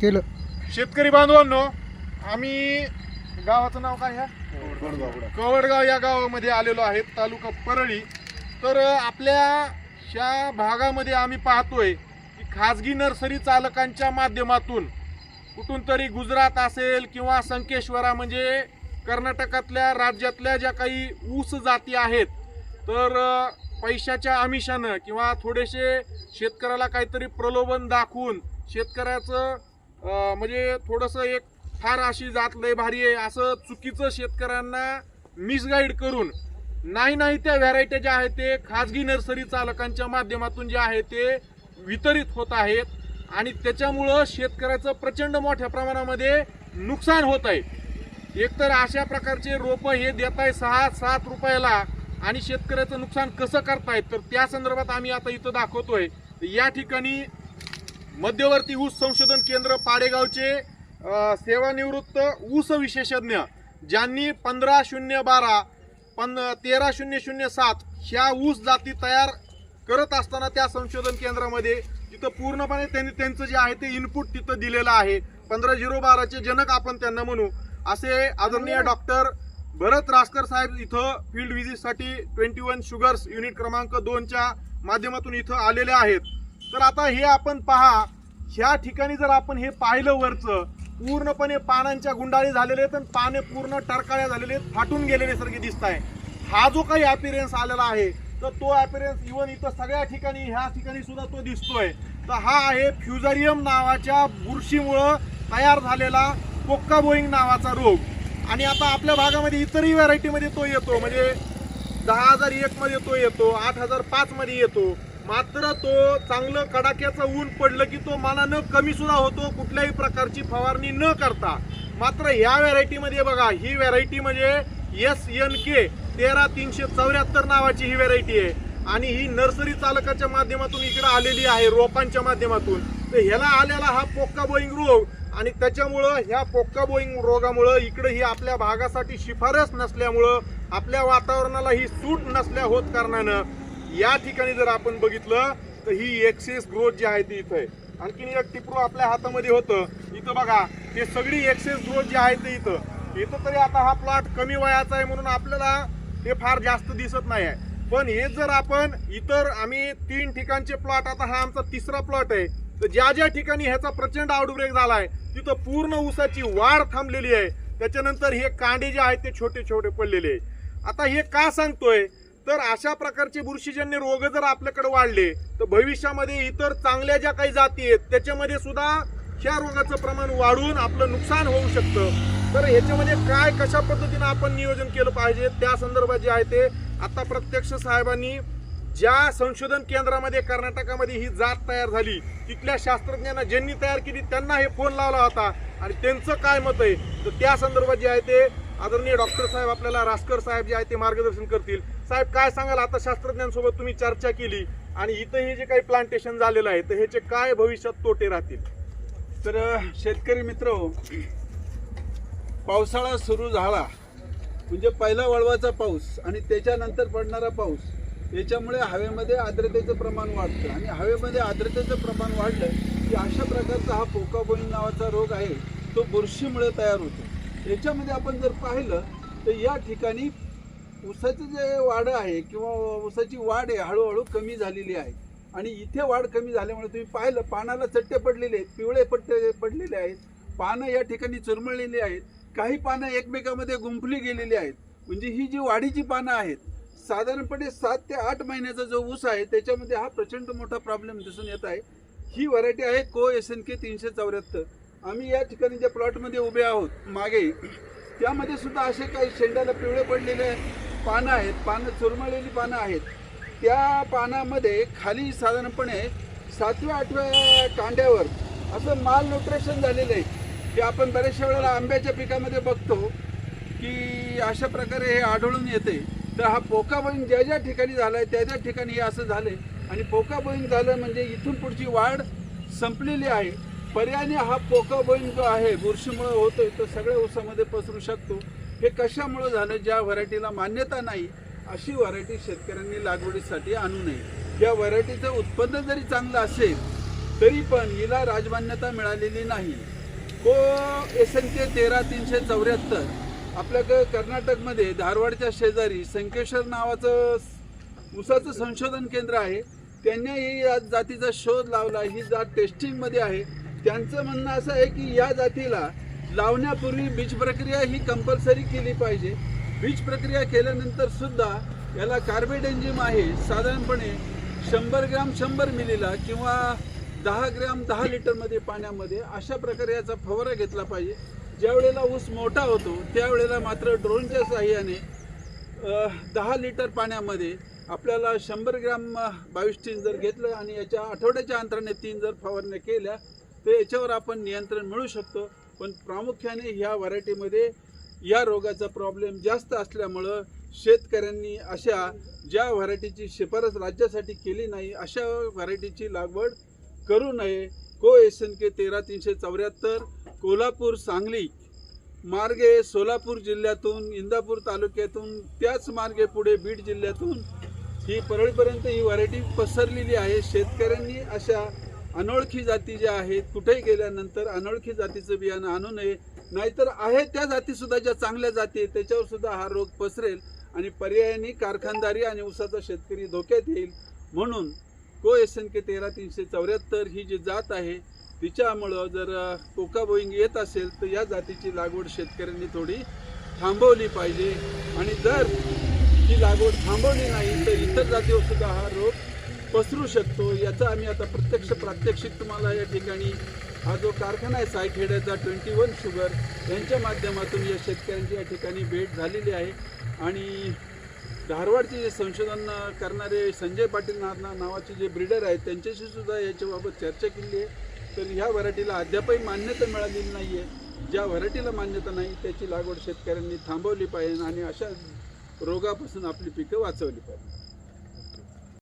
केलं. शेतकरी बांधवांनो आम्ही गावाचं नाव काय ह्या कवडगाव या गावामध्ये आलेलो आहे तालुका परळी. तर आपल्या ह्या भागामध्ये आम्ही पाहतोय की खाजगी नर्सरी चालकांच्या माध्यमातून कुठून तरी गुजरात असेल किंवा संकेश्वरा म्हणजे कर्नाटकातल्या राज्यातल्या ज्या काही ऊस जाती आहेत तर पैशाच्या आमिषानं किंवा थोडेसे शेतकऱ्याला काहीतरी प्रलोभन दाखवून शेतकऱ्याचं म्हणजे थोडंसं एक फार अशी जात लय भारी आहे असं चुकीचं शेतकऱ्यांना मिसगाईड करून नाही नाही त्या व्हरायट्या ज्या आहेत ते खाजगी नर्सरी चालकांच्या माध्यमातून जे आहे ते वितरित होत आहेत आणि त्याच्यामुळं शेतकऱ्याचं प्रचंड मोठ्या प्रमाणामध्ये नुकसान होत आहे. एकतर अशा प्रकारचे रोपं हे देत आहे सहा सात रुपयाला आणि शेतकऱ्याचं नुकसान कसं करतायत तर त्या संदर्भात आम्ही आता इथं दाखवतोय. या ठिकाणी मध्यवर्ती ऊस संशोधन केंद्र पाडेगावचे सेवानिवृत्त ऊस विशेषज्ञ ज्यांनी पंधरा शून्य बारा पन तेरा शून्य शून्य सात ह्या ऊस जाती तयार करत असताना त्या संशोधन केंद्रामध्ये तिथं पूर्णपणे त्यांनी त्यांचं जे आहे ते इनपुट तिथं दिलेलं आहे. पंधरा झिरो बाराचे जनक आपण त्यांना म्हणू. असे आदरणीय डॉक्टर भरत रासकर साहेब इथं फील्ड व्हिजिटसाठी ट्वेंटी वन शुगर्स युनिट क्रमांक दोनच्या माध्यमातून इथं आलेले आहेत. तर आता हे आपण पहा ह्या ठिकाणी जर आपण हे पाहिलं वरचं पूर्णपणे पानांच्या गुंडाळी झालेले आहेत आणि पाने पूर्ण टरकाळ्या झालेले आहेत फाटून गेलेले सारखे दिसत आहे. हा जो काही अपिरियन्स आलेला आहे तर तो अपिरियन्स इव्हन इथं सगळ्या ठिकाणी ह्या ठिकाणी सुद्धा तो दिसतोय. तर हा आहे फ्युझरियम नावाच्या बुरशीमुळं तयार झालेला कोक्का बोईंग नावाचा रोग. आणि आता आपल्या भागामध्ये इतरही व्हरायटीमध्ये तो येतो म्हणजे दहा हजार एकमध्ये तो येतो आठ हजार पाचमध्ये येतो. मात्र तो चांगलं कडाक्याचं ऊन पडलं की तो मानानं कमी सुद्धा होतो कुठल्याही प्रकारची फवारणी न करता. मात्र ह्या व्हरायटीमध्ये बघा ही व्हरायटी म्हणजे एस एन के तेरा तीनशे चौऱ्याहत्तर नावाची ही व्हरायटी आहे. आणि ही नर्सरी चालकाच्या माध्यमातून इकडे आलेली आहे रोपांच्या माध्यमातून. तर ह्याला आलेला हा पोक्का बोईंग रोग. आणि त्याच्यामुळं ह्या पोक्का बोईंग रोगामुळं इकडे ही आपल्या भागासाठी शिफारस नसल्यामुळं आपल्या वातावरणाला ही सूट नसल्या होत कारणानं या ठिकाणी जर आपण बघितलं तर ही एक्सेस ग्रोथ जी आहे ती इथं आहे. आणखीन एक टिपरू आपल्या हातामध्ये होतं. इथं बघा हे सगळी एक्सेस ग्रोथ जी आहे ते इथं. इथं तरी आता हा प्लॉट कमी वयाचा आहे म्हणून आपल्याला हे फार जास्त दिसत नाही आहे. पण हे जर आपण इतर आम्ही तीन ठिकाणचे प्लॉट आता हा आमचा तिसरा प्लॉट आहे. तर ज्या ज्या ठिकाणी ह्याचा प्रचंड आउटब्रेक आहे तिथं पूर्ण ऊसाची वाढ थांबलेली आहे. त्याच्यानंतर हे कांडे जे आहेत ते छोटे छोटे पडलेले आहे. आता हे का सांगतोय? तर अशा प्रकारचे बुरशीजन्य रोग जर आपल्याकडे वाढले तर भविष्यामध्ये इतर चांगल्या ज्या काही जाती आहेत त्याच्यामध्ये सुद्धा ह्या रोगाचं प्रमाण वाढून आपलं नुकसान होऊ शकतं. तर ह्याच्यामध्ये काय कशा पद्धतीनं आपण नियोजन केलं पाहिजे त्या संदर्भात जे आहे ते आता प्रत्यक्ष साहेबांनी ज्या संशोधन केंद्रामध्ये कर्नाटकामध्ये ही जात तयार झाली तिथल्या शास्त्रज्ञांना ज्यांनी तयार केली त्यांना हे फोन लावला होता. आणि त्यांचं काय मत आहे? तर त्या संदर्भात जे आहे ते आदरणीय डॉक्टर साहेब आपल्याला रासकर साहेब जे आहे ते मार्गदर्शन करतील. साहेब काय सांगाल? आता शास्त्रज्ञांसोबत तुम्ही चर्चा केली आणि इथं हे जे काही प्लांटेशन झालेलं आहे तर ह्याचे काय भविष्यात तोटे राहतील? तर शेतकरी मित्र पावसाळा सुरू झाला. म्हणजे पहिला वळवाचा पाऊस आणि त्याच्यानंतर पडणारा पाऊस. याच्यामुळे हवेमध्ये आर्द्रतेचं प्रमाण वाढतं. आणि हवेमध्ये आर्द्रतेचं प्रमाण वाढलं की अशा प्रकारचा हा पोकाबोईन नावाचा रोग आहे तो बुरशीमुळे तयार होतो. याच्यामध्ये आपण जर पाहिलं तर या ठिकाणी ऊसाचं जे वाढ आहे किंवा ऊसाची वाढ आहे हळूहळू कमी झालेली आहे. आणि इथे वाढ कमी झाल्यामुळे तुम्ही पाहिलं पानाला चट्टे पडलेले आहेत पिवळे पट्टे पडलेले आहेत. पानं या ठिकाणी चुरमळलेली आहेत. काही पानं एकमेकामध्ये गुंफली गेलेली आहेत. म्हणजे ही जी वाढीची पानं आहेत साधारणपणे सात ते आठ महिन्याचा जो ऊस आहे त्याच्यामध्ये हा प्रचंड मोठा प्रॉब्लेम दिसून येत आहे. ही व्हरायटी आहे को एस एन के तीनशे चौऱ्याहत्तर. आम्ही या ठिकाणी ज्या प्लॉटमध्ये उभे आहोत मागे त्यामध्ये सुद्धा असे काही शेंड्याला पिवळे पडलेले पानं आहेत पानं चुरमळलेली पानं आहेत. त्या पानामध्ये खाली साधारणपणे सातव्या आठव्या कांड्यावर असं माल न्यूट्रेशन झालेलं आहे ते आपण बऱ्याचशा वेळेला आंब्याच्या पिकामध्ये बघतो की अशा प्रकारे हे आढळून येते. तर हा पोका बहीण ज्या ज्या ठिकाणी झाला आहे त्या त्या ठिकाणी हे असं झालं आहे आणि पोका बहीण झालं म्हणजे इथून पुढची वाढ संपलेली आहे. पर्यायाने हा पोका बहीण जो आहे बुरशीमुळं होतोय तो सगळ्या ऊसामध्ये पसरू शकतो. हे कशामुळं झालं? ज्या व्हरायटीला मान्यता नाही अशी व्हरायटी शेतकऱ्यांनी लागवडीसाठी आणू नये. या व्हरायटीचं उत्पन्न जरी चांगलं असेल तरी पण हिला राजमान्यता मिळालेली नाही. को एस एन के तेरा तीनशे चौऱ्याहत्तर आपल्याकडं कर्नाटकमध्ये धारवाडच्या शेजारी संकेश्वर नावाचं उसाचं संशोधन केंद्र आहे. त्यांनीही या जातीचा शोध लावला. ही जात टेस्टिंगमध्ये आहे. त्यांचं म्हणणं असं आहे की या जातीला लावण्यापूर्वी बीज प्रक्रिया ही कंपल्सरी केली पाहिजे. बीज प्रक्रिया केल्यानंतर सुद्धा याला कार्बेट आहे. साधारणपणे शंभर ग्राम शंभर मिलीला किंवा दहा ग्रॅम दहा लिटरमध्ये पाण्यामध्ये अशा प्रकारे याचा फवारा घेतला पाहिजे. ज्या वेळेला ऊस मोठा होतो त्यावेळेला मात्र ड्रोनच्या साह्याने दहा लिटर पाण्यामध्ये आपल्याला शंभर ग्रॅम बावीस टीन जर घेतलं आणि याच्या आठवड्याच्या अंतराने तीन जर फवारण्या केल्या तर याच्यावर आपण नियंत्रण मिळू शकतो. पण प्रामुख्याने ह्या व्हरायटीमध्ये या रोगाचा प्रॉब्लेम जास्त असल्यामुळं शेतकऱ्यांनी अशा ज्या व्हरायटीची शिफारस राज्यासाठी केली नाही अशा व्हरायटीची लागवड करू नये. को एस एन के तेरा तीनशे चौऱ्याहत्तर कोल्हापूर सांगली मार्गे सोलापूर जिल्ह्यातून इंदापूर तालुक्यातून त्याच मार्गे पुढे बीड जिल्ह्यातून ही परळीपर्यंत ही व्हरायटी पसरलेली आहे. शेतकऱ्यांनी अशा अनोळखी जाती ज्या आहेत कुठेही गेल्यानंतर अनोळखी जातीचं बियाणं आणू नये. नाहीतर आहे त्या जातीसुद्धा ज्या चांगल्या जाती आहेत त्याच्यावर सुद्धा हा रोग पसरेल आणि पर्यायाने कारखानदारी आणि ऊसाचा शेतकरी धोक्यात येईल. म्हणून को एस एन के तेरा तीनशे चौऱ्याहत्तर ही जी जात आहे तिच्यामुळं जर कोका बोईंग येत असेल तर या जातीची लागवड शेतकऱ्यांनी थोडी थांबवली पाहिजे. आणि जर ही लागवड थांबवली नाही तर इतर जातीवर सुद्धा हा रोग पसरू शकतो. याचा आम्ही आता प्रत्यक्ष प्रात्यक्षिक तुम्हाला या ठिकाणी हा जो कारखाना आहे सायखेड्याचा ट्वेंटी वन शुगर यांच्या माध्यमातून या शेतकऱ्यांची या ठिकाणी भेट झालेली आहे. आणि धारवाडचे जे संशोधन करणारे संजय पाटील ना नावाचे जे ब्रिडर आहेत त्यांच्याशी सुद्धा याच्याबाबत चर्चा केली आहे. तर ह्या व्हरायटीला अद्यापही मान्यता मिळालेली नाही आहे ज्या व्हरायटीला मान्यता नाही त्याची लागवड शेतकऱ्यांनी थांबवली पाहिजे आणि अशा रोगापासून आपली पिकं वाचवली पाहिजे.